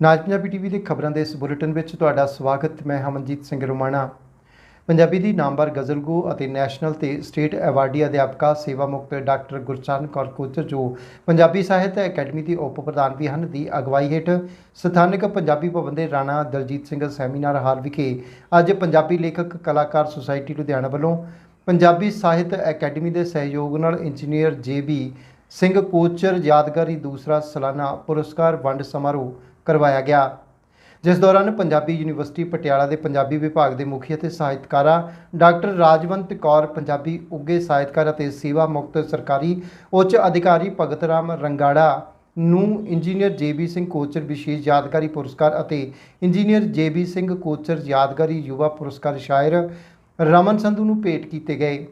ਨਾਜ Punjabi TV ਦੇ ਖਬਰਾਂ ਦੇ ਇਸ ਬੁਲੇਟਿਨ ਵਿੱਚ ਤੁਹਾਡਾ ਸਵਾਗਤ। ਮੈਂ ਹਮਨਜੀਤ ਸਿੰਘ ਰੋਮਾਣਾ। ਪੰਜਾਬੀ ਦੀ ਨਾਮਵਰ ਗਜ਼ਲਗੋ ਅਤੇ ਨੈਸ਼ਨਲ ਤੇ ਸਟੇਟ ਐਵਾਰਡੀ ਅਧਿਆਪਕਾ ਸੇਵਾ ਮੁਕਤ ਡਾਕਟਰ ਗੁਰਚਰਨ ਕੌਰ ਕੋਚਰ ਜੋ ਪੰਜਾਬੀ ਸਾਹਿਤ ਅਕੈਡਮੀ ਦੀ ਉਪ ਪ੍ਰਧਾਨ ਵੀ ਹਨ, ਦੀ ਅਗਵਾਈ ਹੇਠ ਸਥਾਨਕ ਪੰਜਾਬੀ ਭਵਨ ਦੇ ਰਾਣਾ ਦਲਜੀਤ ਸਿੰਘ ਸੈਮੀਨਾਰ ਹਾਲ ਵਿਖੇ ਅੱਜ ਪੰਜਾਬੀ ਲੇਖਕ ਕਲਾਕਾਰ ਸੁਸਾਇਟੀ ਲੁਧਿਆਣਾ ਵੱਲੋਂ ਪੰਜਾਬੀ ਸਾਹਿਤ ਅਕੈਡਮੀ ਦੇ ਸਹਿਯੋਗ ਨਾਲ ਇੰਜੀਨੀਅਰ ਜੇਬੀ ਸਿੰਘ ਕੋਚਰ ਯਾਦਗਾਰੀ ਦੂਸਰਾ ਸਾਲਾਨਾ ਪੁਰਸਕਾਰ ਵੰਡ ਸਮਾਰੋਹ ਕਰਵਾਇਆ ਗਿਆ। ਜਿਸ ਦੌਰਾਨ ਪੰਜਾਬੀ ਯੂਨੀਵਰਸਿਟੀ ਪਟਿਆਲਾ ਦੇ ਪੰਜਾਬੀ ਵਿਭਾਗ ਦੇ ਮੁਖੀ ਅਤੇ ਸਾਹਿਤਕਾਰਾ ਡਾਕਟਰ ਰਾਜਵੰਤ ਕੌਰ, ਪੰਜਾਬੀ ਉੱਗੇ ਸਾਹਿਤਕਾਰ ਅਤੇ ਸੇਵਾ ਮੁਕਤ ਸਰਕਾਰੀ ਉੱਚ ਅਧਿਕਾਰੀ ਭਗਤ ਰਾਮ ਰੰਗਾੜਾ ਨੂੰ ਇੰਜੀਨੀਅਰ ਜੇਬੀ ਸਿੰਘ ਕੋਚਰ ਵਿਸ਼ੇਸ਼ ਯਾਦਗਾਰੀ ਪੁਰਸਕਾਰ ਅਤੇ ਇੰਜੀਨੀਅਰ ਜੇਬੀ ਸਿੰਘ ਕੋਚਰ ਯਾਦਗਾਰੀ ਯੁਵਾ ਪੁਰਸਕਾਰ ਸ਼ਾਇਰ ਰਮਨ ਸੰਧੂ ਨੂੰ ਭੇਟ ਕੀਤੇ ਗਏ।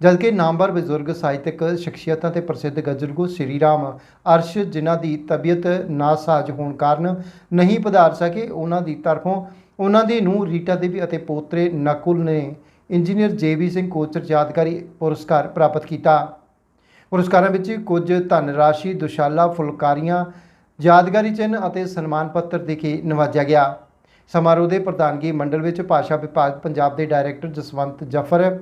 ਜਦਕਿ ਨਾਮਵਰ ਬਜ਼ੁਰਗ ਸਾਹਿਤਕ ਸ਼ਖਸੀਅਤਾਂ ਤੇ ਪ੍ਰਸਿੱਧ ਗਜ਼ਲਗੋ ਸ਼੍ਰੀ ਰਾਮ ਅਰਸ਼, ਜਿਨ੍ਹਾਂ ਦੀ ਤਬੀਅਤ ਨਾਸਾਜ ਹੋਣ ਕਾਰਨ ਨਹੀਂ ਪਧਾਰ ਸਕੇ, ਉਹਨਾਂ ਦੀ ਤਰਫੋਂ ਉਹਨਾਂ ਦੀ ਨੂੰਹ ਰੀਟਾ ਦੇਵੀ ਅਤੇ ਪੋਤਰੇ ਨਕੁਲ ਨੇ ਇੰਜੀਨੀਅਰ ਜੇਬੀ ਸਿੰਘ ਕੋਚਰ ਯਾਦਗਾਰੀ ਪੁਰਸਕਾਰ ਪ੍ਰਾਪਤ ਕੀਤਾ। ਪੁਰਸਕਾਰਾਂ ਵਿੱਚ ਕੁਝ ਧਨ ਰਾਸ਼ੀ, ਦੁਸ਼ਾਲਾ, ਫੁਲਕਾਰੀਆਂ, ਯਾਦਗਾਰੀ ਚਿੰਨ੍ਹ ਅਤੇ ਸਨਮਾਨ ਪੱਤਰ ਦੇ ਕੇ ਨਵਾਜਿਆ ਗਿਆ। ਸਮਾਰੋਹ ਦੇ ਪ੍ਰਧਾਨਗੀ ਮੰਡਲ ਵਿੱਚ ਭਾਸ਼ਾ ਵਿਭਾਗ ਪੰਜਾਬ ਦੇ ਡਾਇਰੈਕਟਰ ਜਸਵੰਤ ਜਫਰ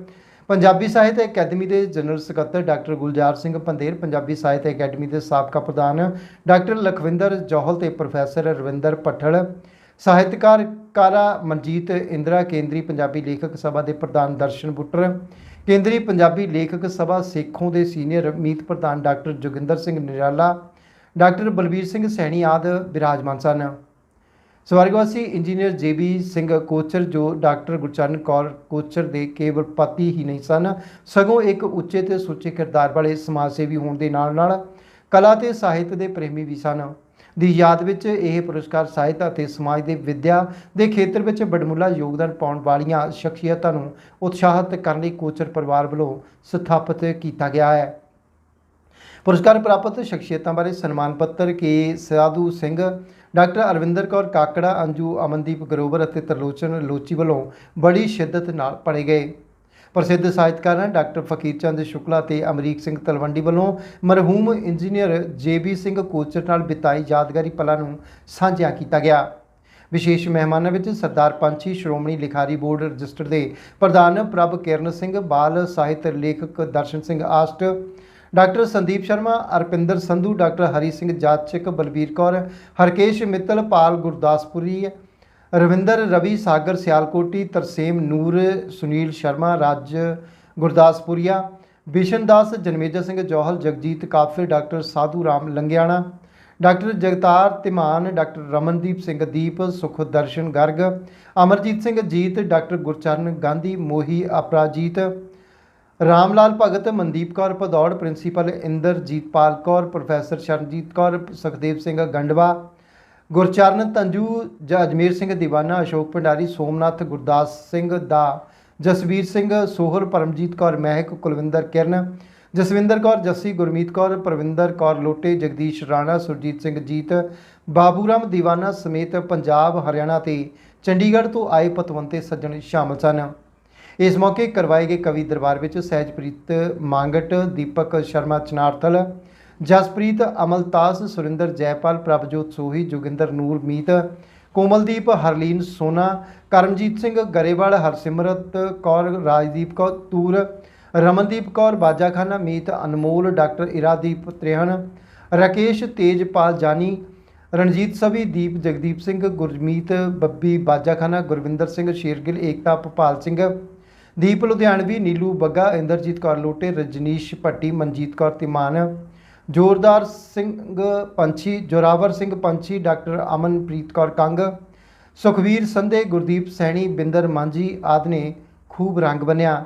ਪੰਜਾਬੀ ਸਾਹਿਤ ਅਕੈਡਮੀ ਦੇ ਜਨਰਲ ਸਕੱਤਰ ਡਾਕਟਰ ਗੁਲਜ਼ਾਰ ਸਿੰਘ ਪੰਦੇਰ ਪੰਜਾਬੀ ਸਾਹਿਤ ਅਕੈਡਮੀ ਦੇ ਸਾਬਕਾ ਪ੍ਰਧਾਨ ਡਾਕਟਰ ਲਖਵਿੰਦਰ ਜੋਹਲ ਤੇ ਪ੍ਰੋਫੈਸਰ ਰਵਿੰਦਰ ਪੱਠਲ ਸਾਹਿਤਕਾਰ ਕਾਰਾ ਮਨਜੀਤ ਇੰਦਰਾ, ਕੇਂਦਰੀ ਪੰਜਾਬੀ ਲੇਖਕ ਸਭਾ ਦੇ ਪ੍ਰਧਾਨ ਦਰਸ਼ਨ ਬੁੱਟਰ, ਕੇਂਦਰੀ ਪੰਜਾਬੀ ਲੇਖਕ ਸਭਾ ਸੇਖੋਂ ਦੇ ਸੀਨੀਅਰ ਮੀਤ ਪ੍ਰਧਾਨ ਡਾਕਟਰ ਜੋਗਿੰਦਰ ਸਿੰਘ ਨਿਰਾਲਾ, ਡਾਕਟਰ ਬਲਬੀਰ ਸਿੰਘ ਸੈਣੀ ਆਦਿ ਵਿਰਾਜਮਾਨ ਸਨ। ਸਵਰਗਵਾਸੀ ਇੰਜੀਨੀਅਰ ਜੇਬੀ ਸਿੰਘ ਕੋਚਰ, ਜੋ ਡਾਕਟਰ ਗੁਰਚਰਨ ਕੌਰ ਕੋਚਰ ਦੇ ਕੇਵਲ ਪਤੀ ਹੀ ਨਹੀਂ ਸਨ, ਸਗੋਂ ਇੱਕ ਉੱਚੇ ਤੇ ਸੁੱਚੇ ਕਿਰਦਾਰ ਵਾਲੇ ਸਮਾਜ ਸੇਵੀ ਹੋਣ ਦੇ ਨਾਲ ਨਾਲ ਕਲਾ ਤੇ ਸਾਹਿਤ ਦੇ ਪ੍ਰੇਮੀ ਵੀ ਸਨ। ਦੀ ਯਾਦ ਵਿੱਚ ਇਹ ਪੁਰਸਕਾਰ ਸਾਹਿਤ ਅਤੇ ਸਮਾਜ ਦੇ ਵਿਦਿਆ ਦੇ ਖੇਤਰ ਵਿੱਚ ਬੜਮੁੱਲਾ ਯੋਗਦਾਨ ਪਾਉਣ ਵਾਲੀਆਂ ਸ਼ਖਸੀਅਤਾਂ ਨੂੰ ਉਤਸ਼ਾਹਿਤ ਕਰਨ ਲਈ ਕੋਚਰ ਪਰਿਵਾਰ ਵੱਲੋਂ ਸਥਾਪਿਤ ਕੀਤਾ ਗਿਆ ਹੈ। ਪੁਰਸਕਾਰ ਪ੍ਰਾਪਤ ਸ਼ਖਸੀਅਤਾਂ ਬਾਰੇ ਸਨਮਾਨ ਪੱਤਰ ਕੇ ਸਾਧੂ ਸਿੰਘ ਡਾਕਟਰ ਅਰਵਿੰਦਰ ਕੌਰ ਕਾਕੜਾ, ਅੰਜੂ ਅਮਨਦੀਪ ਗਰੋਵਰ ਅਤੇ ਤਰਲੋਚਨ ਲੋਚੀ ਵੱਲੋਂ ਬੜੀ ਸ਼ਿੱਦਤ ਨਾਲ ਪੜ੍ਹੇ ਗਏ। ਪ੍ਰਸਿੱਧ ਸਾਹਿਤਕਾਰਾਂ ਡਾਕਟਰ ਫਕੀਰ ਚੰਦ ਸ਼ੁਕਲਾ ਤੇ ਅਮਰੀਕ ਸਿੰਘ ਤਲਵੰਡੀ ਵੱਲੋਂ ਮਰਹੂਮ engineer J B Singh Kochar ਨਾਲ ਬਿਤਾਈ ਯਾਦਗਾਰੀ ਪਲਾਂ ਨੂੰ ਸਾਂਝਾ ਕੀਤਾ ਗਿਆ। ਵਿਸ਼ੇਸ਼ ਮਹਿਮਾਨਾਂ ਵਿੱਚ ਸਰਦਾਰ ਪੰਛੀ ਸ਼੍ਰੋਮਣੀ ਲਿਖਾਰੀ ਬੋਰਡ ਰਜਿਸਟਰ ਦੇ ਪ੍ਰਧਾਨ ਪ੍ਰਭ ਕਿਰਨ ਸਿੰਘ, ਬਾਲ ਸਾਹਿਤ ਲੇਖਕ ਦਰਸ਼ਨ ਸਿੰਘ ਆਸਟ doctor Sandeep Sharma, Arpinder Sandhu, doctor Hari Singh Jachak, Balbir Kaur, Harkesh Mittal, Pal Gurdaspuri, Ravinder Ravi, Sagar Sialkoti, Tarsem Noor, Sunil Sharma, Raj Gurdaspuria Bishan Das, Janmeja Singh Johal, Jagjit Khafi doctor Sadhu Ram Langiana, doctor Jagtar Timan, doctor Ramandeep Singh Deep, Sukhdarshan Garg, Amarjit Singh Jeet, doctor Gurcharan Gandhi, Mohi Aparajit Ram Lal Bhagat, Mandeep Kaur Bhadaur, principal Inderjitpal Kaur, professor Sharanjit Kaur, Sukhdev Singh Gandwa, Gurcharan Tanju ਜ ਅਜਮੇਰ ਸਿੰਘ ਦੀਵਾਨਾ, ਅਸ਼ੋਕ ਭੰਡਾਰੀ, ਸੋਮਨਾਥ ਗੁਰਦਾਸ ਸਿੰਘ ਦਾ, ਜਸਵੀਰ ਸਿੰਘ ਸੋਹਰ, ਪਰਮਜੀਤ ਕੌਰ ਮਹਿਕ, ਕੁਲਵਿੰਦਰ ਕਿਰਨ, ਜਸਵਿੰਦਰ ਕੌਰ ਜੱਸੀ, ਗੁਰਮੀਤ ਕੌਰ, ਪ੍ਰਵਿੰਦਰ ਕੌਰ ਲੋਟੇ, ਜਗਦੀਸ਼ ਰਾਣਾ, ਸੁਰਜੀਤ ਸਿੰਘ ਜੀਤ ਬਾਬੂ ਰਾਮ ਦੀਵਾਨਾ ਸਮੇਤ ਪੰਜਾਬ, ਹਰਿਆਣਾ ਤੇ ਚੰਡੀਗੜ੍ਹ ਤੋਂ ਆਏ ਪਤਵੰਤੇ ਸੱਜਣ ਸ਼ਾਮਲ ਸਨ। ਇਸ ਮੌਕੇ ਕਰਵਾਏ ਗਏ ਕਵੀ ਦਰਬਾਰ ਵਿੱਚ ਸਹਿਜਪ੍ਰੀਤ ਮੰਗਟ, ਦੀਪਕ ਸ਼ਰਮਾ ਚਨਾਰਥਲ, ਜਸਪ੍ਰੀਤ ਅਮਲਤਾਸ, ਸੁਰਿੰਦਰ ਜੈਪਾਲ, ਪ੍ਰਭਜੋਤ ਸੋਹੀ, ਜੋਗਿੰਦਰ ਨੂਰ ਮੀਤ, ਕੋਮਲਦੀਪ, ਹਰਲੀਨ ਸੋਨਾ, ਕਰਮਜੀਤ ਸਿੰਘ ਗਰੇਵਾਲ, ਹਰਸਿਮਰਤ ਕੌਰ, ਰਾਜਦੀਪ ਕੌਰ ਤੂਰ, ਰਮਨਦੀਪ ਕੌਰ ਬਾਜਾਖਾਨਾ ਮੀਤ, ਅਨਮੋਲ ਡਾਕਟਰ ਇਰਾਦੀਪ ਤ੍ਰਿਹਣ, ਰਾਕੇਸ਼ ਤੇਜਪਾਲ ਜਾਨੀ, ਰਣਜੀਤ ਸਭੀ, ਦੀਪ ਜਗਦੀਪ ਸਿੰਘ, ਗੁਰਮੀਤ ਬੱਬੀ ਬਾਜਾਖਾਨਾ, ਗੁਰਵਿੰਦਰ ਸਿੰਘ ਸ਼ੇਰਗਿੱਲ, ਏਕਤਾ ਭਪਾਲ ਸਿੰਘ ਦੀਪ ਲੁਧਿਆਣਵੀ, ਨੀਲੂ ਬੱਗਾ, ਇੰਦਰਜੀਤ ਕੌਰ ਲੋਟੇ, ਰਜਨੀਸ਼ ਭੱਟੀ, ਮਨਜੀਤ ਕੌਰ ਤਿਮਾਨ, ਜੋਰਦਾਰ ਸਿੰਘ ਪੰਛੀ, ਜੋਰਾਵਰ ਸਿੰਘ ਪੰਛੀ, ਡਾਕਟਰ ਅਮਨਪ੍ਰੀਤ ਕੌਰ ਕੰਗ, ਸੁਖਵੀਰ ਸੰਧੇ, ਗੁਰਦੀਪ ਸੈਣੀ, ਬਿੰਦਰ ਮਾਂਜੀ ਆਦਿ ਨੇ ਖੂਬ ਰੰਗ ਬੰਨਿਆ।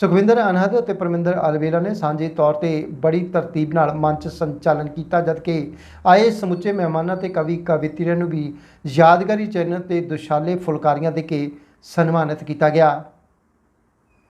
ਸੁਖਵਿੰਦਰ ਅਨਹਦ ਅਤੇ ਪਰਮਿੰਦਰ ਅਲਵੇਲਾ ਨੇ ਸਾਂਝੇ ਤੌਰ ਤੇ ਬੜੀ ਤਰਤੀਬ ਨਾਲ ਮੰਚ ਸੰਚਾਲਨ ਕੀਤਾ, ਜਦਕਿ ਆਏ ਸਮੁੱਚੇ ਮਹਿਮਾਨਾਂ ਤੇ ਕਵੀ ਕਵਿਤਰੀਆਂ ਨੂੰ ਵੀ ਯਾਦਗਾਰੀ ਚਿੰਨ੍ਹ ਤੇ ਦੁਸ਼ਾਲੇ ਫੁਲਕਾਰੀਆਂ ਦੇ ਕੇ ਸਨਮਾਨਿਤ ਕੀਤਾ ਗਿਆ।